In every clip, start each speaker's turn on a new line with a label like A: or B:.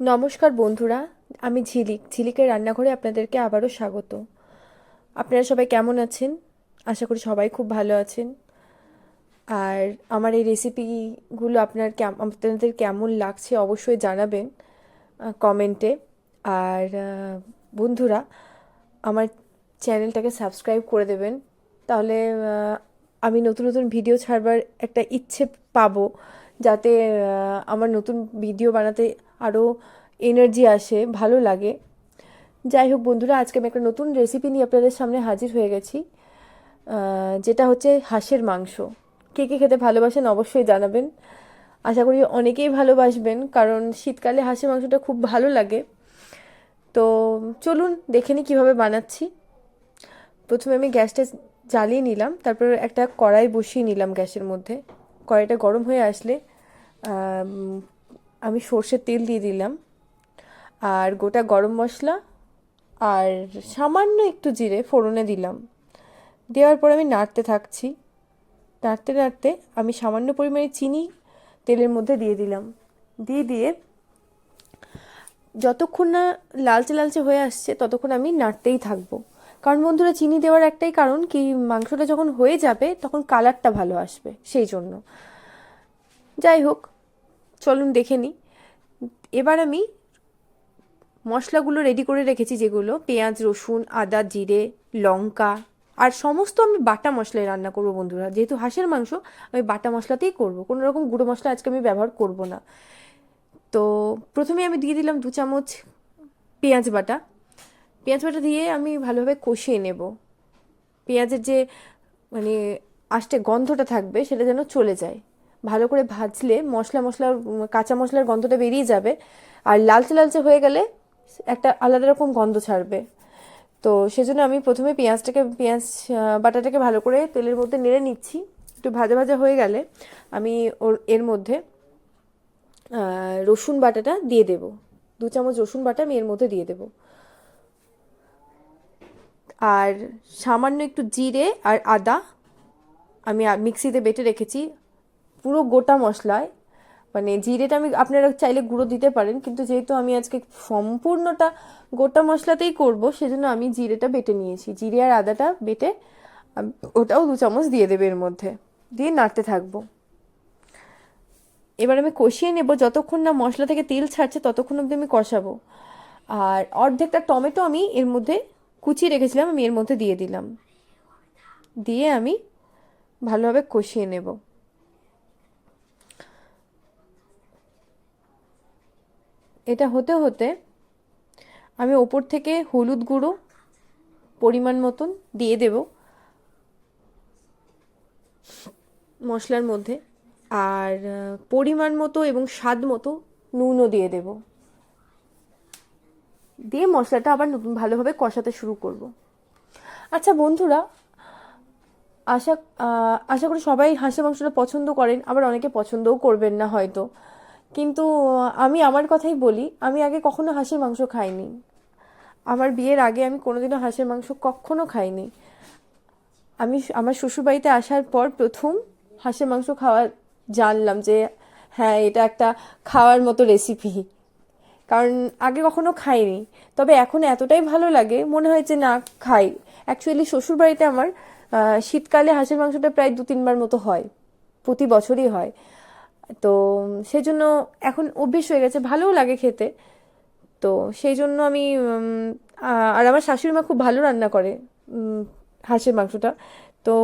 A: নমস্কার বন্ধুরা, আমি ঝিলিক। ঝিলিকের রান্নাঘরে আপনাদেরকে আবারও স্বাগত। আপনারা সবাই কেমন আছেন? আশা করি সবাই খুব ভালো আছেন। আর আমার এই রেসিপিগুলো আপনার আপনাদের কেমন লাগছে অবশ্যই জানাবেন কমেন্টে আর বন্ধুরা, আমার চ্যানেলটাকে সাবস্ক্রাইব করে দেবেন। তাহলে আমি নতুন নতুন ভিডিও ছাড়বার একটা ইচ্ছে পাবো, যাতে আমার নতুন ভিডিও বানাতে আরও এনার্জি আসে, ভালো লাগে। যাই হোক বন্ধুরা, আজকে আমি একটা নতুন রেসিপি নিয়ে আপনাদের সামনে হাজির হয়ে গেছি। যেটা হচ্ছে হাঁসের মাংস। কে কে খেতে ভালোবাসেন অবশ্যই জানাবেন। আশা করি অনেকেই ভালোবাসবেন, কারণ শীতকালে হাঁসের মাংসটা খুব ভালো লাগে। তো চলুন দেখে নিই কীভাবে বানাচ্ছি। প্রথমে আমি গ্যাসটা জ্বালিয়ে নিলাম, তারপর একটা কড়াই বসিয়ে নিলাম গ্যাসের মধ্যে। কড়াইটা গরম হয়ে আসলে আম, সর্ষের তেল দিয়ে দিলাম আর গোটা গরম মশলা আর সামান্য একটু জিরে ফোড়নে দিলাম। দেওয়ার পর আমি নাড়তে থাকছি। নাড়তে নাড়তে আমি সামান্য পরিমাণে চিনি তেলের মধ্যে দিয়ে দিলাম। দিয়ে দিয়ে যতক্ষণ না লালচে লালচে হয়ে আসছে ততক্ষণ আমি নাড়তেই থাকব। কারণ বন্ধুরা চিনি দেওয়ার একটাই কারণ কি মাংসটা যখন হয়ে যাবে তখন কালারটা ভালো আসবে সেই জন্য। যাই হোক চলুন দেখে নিই। এবার আমি মশলাগুলো রেডি করে রেখেছি, যেগুলো পেঁয়াজ, রসুন, আদা, জিরে, লঙ্কা, আর সমস্ত আমি বাটা মশলায় রান্না করব বন্ধুরা। যেহেতু হাঁসের মাংস, আমি বাটা মশলাতেই করব। কোনো রকম গুঁড়ো মশলা আজকে আমি ব্যবহার করব না। তো প্রথমে আমি দিয়ে দিলাম দু চামচ পেঁয়াজ বাটা। পেঁয়াজ বাটা দিয়ে আমি ভালোভাবে কষিয়ে নেব। পেঁয়াজের যে মানে আষ্টে গন্ধটা থাকবে, সেটা যেন চলে যায়। ভালো করে ভাজলে মশলা মশলার, কাঁচা মশলার গন্ধটা বেরিয়ে যাবে। আর লালচে লালচে হয়ে গেলে একটা আলাদা রকম গন্ধ ছাড়বে। তো সেজন্য আমি প্রথমে পেঁয়াজটাকে, পেঁয়াজ বাটাটাকে ভালো করে তেলের মধ্যে নেড়ে নিচ্ছি। একটু ভাজা ভাজা হয়ে গেলে আমি ওর, এর মধ্যে রসুন বাটাটা দিয়ে দেব। দু চামচ রসুন বাটা আমি এর মধ্যে দিয়ে দেব। আর সামান্য একটু জিরে আর আদা আমি মিক্সিতে বেটে রেখেছি। পুরো গোটা মশলায় মানে জিরেটা আমি আপনারা চাইলে গুঁড়ো দিতে পারেন, কিন্তু যেহেতু আমি আজকে সম্পূর্ণটা গোটা মশলাতেই করব, সেজন্য আমি জিরেটা বেটে নিয়েছি। জিরে আর আদাটা বেটে ওটাও দু চামচ দিয়ে দেবে এর মধ্যে। দিয়ে নাড়তে থাকব। এবার আমি কষিয়ে নেব, যতক্ষণ না মশলা থেকে তেল ছাড়ছে ততক্ষণ অবধি আমি কষাবো। আর অর্ধেকটা টমেটো আমি এর মধ্যে কুচিয়ে রেখেছিলাম, আমি এর মধ্যে দিয়ে দিলাম। দিয়ে আমি ভালোভাবে কষিয়ে নেব। এটা হতে হতে আমি ওপর থেকে হলুদ গুঁড়ো পরিমাণ মতন দিয়ে দেব মশলার মধ্যে আর পরিমাণ মতো এবং স্বাদ মতো নুনও দিয়ে দেব। দিয়ে মশলাটা আবার নতুন ভালোভাবে কষাতে শুরু করব। আচ্ছা বন্ধুরা, আশা আশা করি সবাই হাঁসের মাংসটা পছন্দ করেন, আবার অনেকে পছন্দও করবেন না হয়তো। কিন্তু আমি আমার কথাই বলি, আমি আগে কখনো হাঁসের মাংস খাইনি। আমার বিয়ের আগে আমি কোনোদিনও হাঁসের মাংস কখনো খাইনি। আমি আমার শ্বশুরবাড়িতে আসার পর প্রথম হাঁসের মাংস খাওয়া জানলাম যে হ্যাঁ এটা একটা খাওয়ার মতো রেসিপি কারণ আগে কখনো খাইনি। তবে এখন এতটাই ভালো লাগে, মনে হয় যে না, খাই। অ্যাকচুয়ালি শ্বশুরবাড়িতে আমার শীতকালে হাঁসের মাংসটা প্রায় দু তিনবার মতো হয়। প্রতি বছরই হয়। তো সেই জন্য এখন অভ্যেস হয়ে গেছে, ভালোও লাগে খেতে। তো সেই জন্য আমি আর আমার শাশুড়ি মা খুব ভালো রান্না করে হাঁসের মাংসটা। তো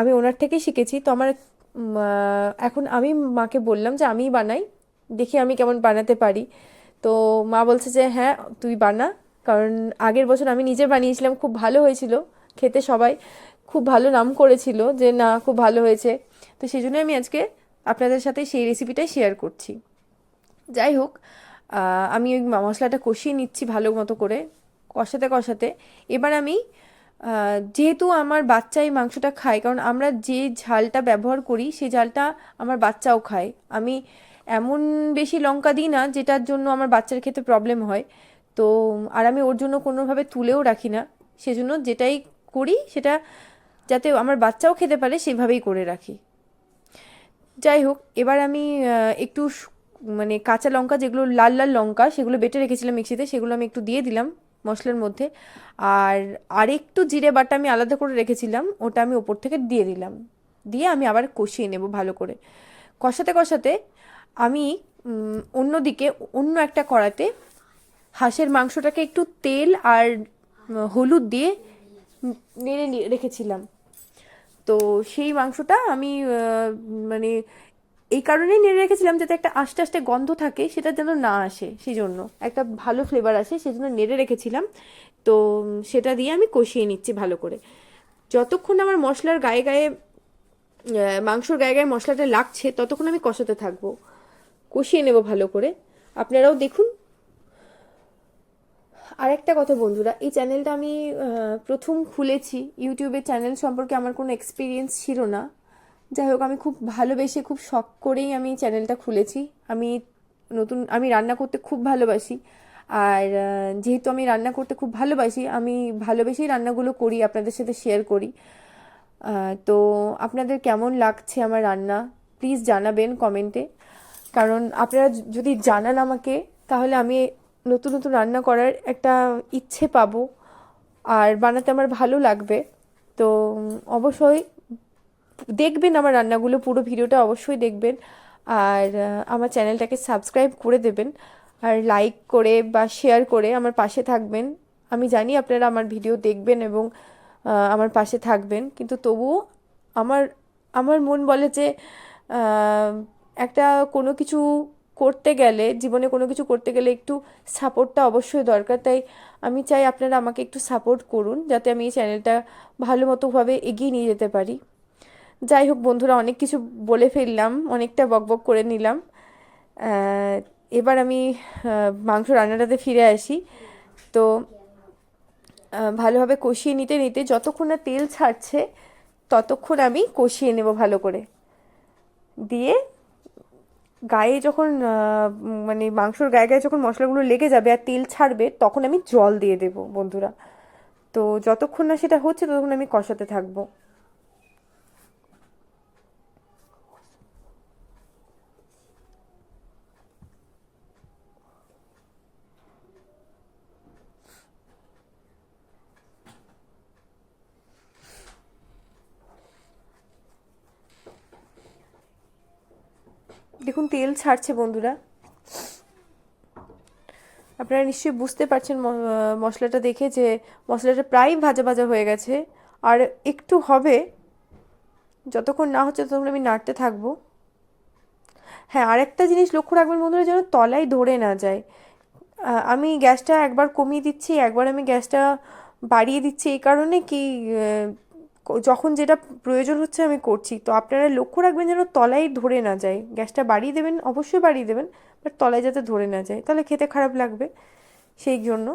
A: আমি ওনার থেকেই শিখেছি। তো আমার এখন আমি মাকে বললাম যে আমিই বানাই, দেখি আমি কেমন বানাতে পারি। তো মা বলছে যে হ্যাঁ তুই বানা। কারণ আগের বছর আমি নিজে বানিয়েছিলাম, খুব ভালো হয়েছিল খেতে সবাই। খুব ভালো নাম করেছিল যে, না, খুব ভালো হয়েছে। তো সেই জন্য আমি আজকে আপনাদের সাথে সেই রেসিপিটাই শেয়ার করছি। যাই হোক আমি ওই মশলাটা কষিয়ে নিচ্ছি ভালো মতো করে, কষাতে কষাতে। এবার আমি যেহেতু আমার বাচ্চা এই মাংসটা খায়, কারণ আমরা যে ঝালটা ব্যবহার করি, সেই ঝালটা আমার বাচ্চাও খায়। আমি এমন বেশি লঙ্কা দিই না, যেটার জন্য আমার বাচ্চার খেতে প্রবলেম হয়। তো, আর আমি ওর জন্য কোনোভাবে তুলেও রাখি না। সেজন্য যেটাই করি, সেটা যাতে আমার বাচ্চাও খেতে পারে, সেভাবেই করে রাখি। যাই হোক, এবার আমি একটু মানে কাঁচা লঙ্কা, যেগুলো লাল লাল লঙ্কা, সেগুলো বেটে রেখেছিলাম মিক্সিতে, সেগুলো আমি একটু দিয়ে দিলাম মশলার মধ্যে। আর আরেকটু জিরে বাটা আমি আলাদা করে রেখেছিলাম, ওটা আমি ওপর থেকে দিয়ে দিলাম। দিয়ে আমি আবার কষিয়ে নেব ভালো করে। কষাতে কষাতে আমি অন্যদিকে অন্য একটা কড়াতে হাঁসের মাংসটাকে একটু তেল আর হলুদ দিয়ে নেড়ে রেখেছিলাম। তো সেই মাংসটা আমি মানে এই কারণেই নেড়ে রেখেছিলাম যাতে একটা আস্তে আস্তে গন্ধ থাকে, সেটা যেন না আসে সেই জন্য একটা ভালো ফ্লেভার আসে সেই জন্য নেড়ে রেখেছিলাম। তো সেটা দিয়ে আমি কষিয়ে নিচ্ছি ভালো করে। যতক্ষণ আমার মশলার গায়ে গায়ে মাংসর গায়ে গায়ে মশলাটা লাগছে, ততক্ষণ আমি কষাতে থাকব। কষিয়ে নেব ভালো করে। আপনারাও দেখুন আরেকটা কথা বন্ধুরা, এই চ্যানেলটা আমি প্রথম খুলেছি। ইউটিউবের চ্যানেল সম্পর্কে আমার কোনো এক্সপিরিয়েন্স ছিল না। যাই হোক, আমি খুব ভালোবেসে, খুব শখ করেই আমি চ্যানেলটা খুলেছি। আমি নতুন, আমি রান্না করতে খুব ভালোবাসি। আর যেহেতু আমি রান্না করতে খুব ভালোবাসি, আমি ভালোবেসেই রান্নাগুলো করি, আপনাদের সাথে শেয়ার করি। তো আপনাদের কেমন লাগছে আমার রান্না? প্লিজ জানাবেন কমেন্টে কারণ আপনারা যদি জানান আমাকে, তাহলে আমি নতুন নতুন রান্না করার একটা ইচ্ছে পাবো আর বানাতে আমার ভালো লাগবে। তো অবশ্যই দেখবেন আমার রান্নাগুলো, পুরো ভিডিওটা অবশ্যই দেখবেন। আর আমার চ্যানেলটাকে সাবস্ক্রাইব করে দেবেন আর লাইক করে বা শেয়ার করে আমার পাশে থাকবেন। আমি জানি আপনারা আমার ভিডিও দেখবেন এবং আমার পাশে থাকবেন। কিন্তু তবুও আমার আমার মন বলে যে একটা কোনো কিছু করতে গেলে, জীবনে কোনো কিছু করতে গেলে একটু সাপোর্টটা অবশ্যই দরকার। তাই আমি চাই আপনারা আমাকে একটু সাপোর্ট করুন, যাতে আমি এই চ্যানেলটা ভালো মতোভাবে এগিয়ে নিয়ে যেতে পারি। যাই হোক বন্ধুরা, অনেক কিছু বলে ফেললাম, অনেকটা বকবক করে নিলাম। এবার আমি মাংস রান্নাটাতে ফিরে আসি। তো ভালোভাবে কষিয়ে নিতে নিতে যতক্ষণ না তেল ছাড়ছে, ততক্ষণ আমি কষিয়ে নেব ভালো করে। দিয়ে গায়ে যখন মানে মাংসর গায়ে গায়ে যখন মশলাগুলো লেগে যাবে আর তেল ছাড়বে, তখন আমি জল দিয়ে দেবো, বন্ধুরা। তো যতক্ষণ না সেটা হচ্ছে, ততক্ষণ আমি কষাতে থাকব। দেখুন, তেল ছাড়ছে বন্ধুরা। আপনারা নিশ্চয়ই বুঝতে পারছেন মশলাটা দেখে যে মশলাটা প্রায় ভাজা ভাজা হয়ে গেছে। আর একটু হবে, যতক্ষণ না হচ্ছে ততক্ষণ আমি নাড়তে থাকব। হ্যাঁ আরেকটা জিনিস লক্ষ্য রাখবেন বন্ধুরা, যেন তলায় ধরে না যায়। আমি গ্যাসটা একবার কমিয়ে দিচ্ছি, একবার আমি গ্যাসটা বাড়িয়ে দিচ্ছি। এই কারণে কি যখন যেটা প্রয়োজন হচ্ছে আমি করছি। তো আপনারা লক্ষ্য রাখবেন যেন তলায় ধরে না যায়। গ্যাসটা বাড়িয়ে দেবেন, অবশ্যই বাড়িয়ে দেবেন, বাট তলায় যাতে ধরে না যায়। তাহলে খেতে খারাপ লাগবে সেই জন্য।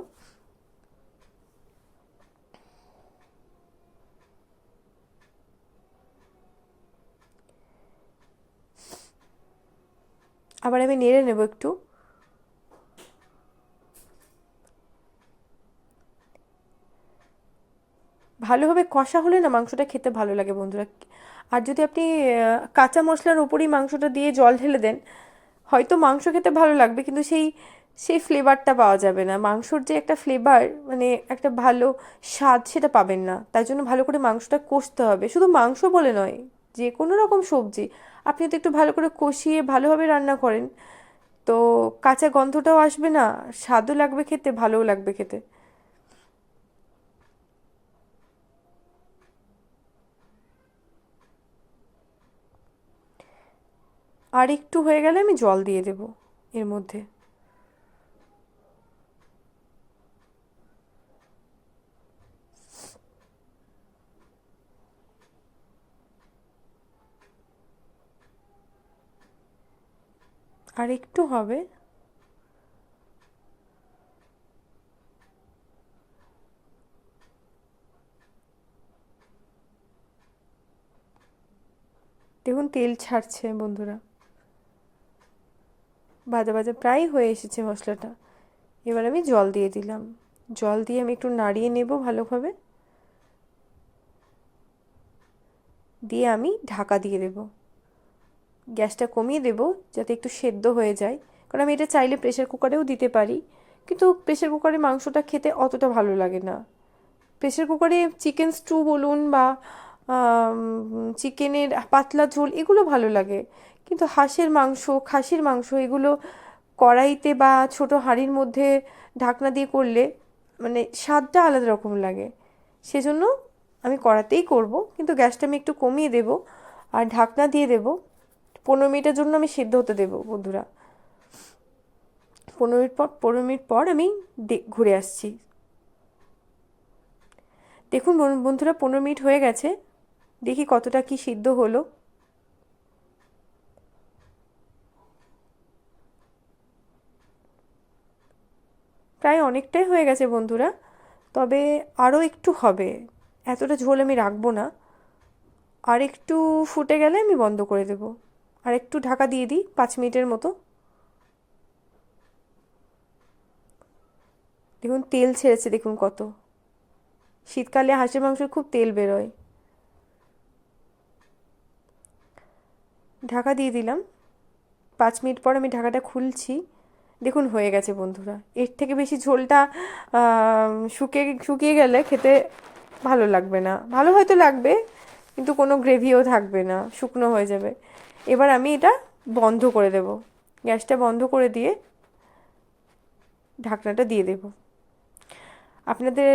A: আবার আমি নেড়ে নেব একটু। ভালোভাবে কষা হলে না মাংসটা খেতে ভালো লাগে বন্ধুরা। আর যদি আপনি কাঁচা মশলার ওপরই মাংসটা দিয়ে জল ঢেলে দেন, হয়তো মাংস খেতে ভালো লাগবে, কিন্তু সেই সেই ফ্লেভারটা পাওয়া যাবে না। মাংসর যে একটা ফ্লেভার মানে একটা ভালো স্বাদ সেটা পাবেন না। তাই জন্য ভালো করে মাংসটা কষতে হবে। শুধু মাংস বলে নয়, যে কোনো রকম সবজি। আপনি তো একটু ভালো করে কষিয়ে ভালোভাবে রান্না করেন, তো কাঁচা গন্ধটাও আসবে না, স্বাদও লাগবে খেতে, ভালোও লাগবে খেতে। আর একটু হয়ে গেলে আমি জল দিয়ে দেব এর মধ্যে। আর একটু হবে। দেখুন তেল ছাড়ছে বন্ধুরা। ভাজা ভাজা প্রায় হয়ে এসেছে মশলাটা। এবার আমি জল দিয়ে দিলাম। জল দিয়ে আমি একটু নাড়িয়ে নেব ভালোভাবে। দিয়ে আমি ঢাকা দিয়ে দেব। গ্যাসটা কমিয়ে দেব যাতে একটু সেদ্ধ হয়ে যায়। কারণ আমি এটা চাইলে প্রেশার কুকারেও দিতে পারি। কিন্তু প্রেশার কুকারে মাংসটা খেতে অতটা ভালো লাগে না। প্রেশার কুকারে চিকেন স্টু বলুন বা চিকেনের পাতলা ঝোল এগুলো ভালো লাগে। কিন্তু হাঁসের মাংস, খাসির মাংস এগুলো কড়াইতে বা ছোট হাঁড়ির মধ্যে ঢাকনা দিয়ে করলে মানে স্বাদটা আলাদা রকম লাগে। সেজন্য আমি কড়াতেই করব, কিন্তু গ্যাসটা আমি একটু কমিয়ে দেব আর ঢাকনা দিয়ে দেব। পনেরো মিনিটের জন্য আমি সিদ্ধ হতে দেবো, বন্ধুরা। পনেরো মিনিট পর, পনেরো মিনিট পর আমি ঘুরে আসছি। দেখুন বন্ধুরা, পনেরো মিনিট হয়ে গেছে। দেখি কতটা কি সিদ্ধ হলো। প্রায় অনেকটাই হয়ে গেছে বন্ধুরা। তবে আরও একটু হবে। এতটা ঝোল আমি রাখব না। আর একটু ফুটে গেলে আমি বন্ধ করে দেব। আর একটু ঢাকা দিয়ে দিই পাঁচ মিনিটের মতো। দেখুন, তেল ছেড়েছে, দেখুন কত। শীতকালে হাঁসের মাংসের খুব তেল বেরোয়। ঢাকা দিয়ে দিলাম। পাঁচ মিনিট পর আমি ঢাকাটা খুলছি। দেখুন, হয়ে গেছে বন্ধুরা। এর থেকে বেশি ঝোলটা শুকিয়ে শুকিয়ে গেলে খেতে ভালো লাগবে না। ভালো হয়তো লাগবে, কিন্তু কোনো গ্রেভিও থাকবে না, শুকনো হয়ে যাবে। এবার আমি এটা বন্ধ করে দেব। গ্যাসটা বন্ধ করে দিয়ে ঢাকনাটা দিয়ে দেব। আপনাদের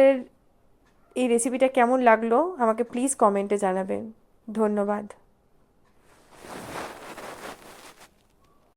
A: এই রেসিপিটা কেমন লাগল, আমাকে প্লিজ কমেন্টে জানাবেন। ধন্যবাদ।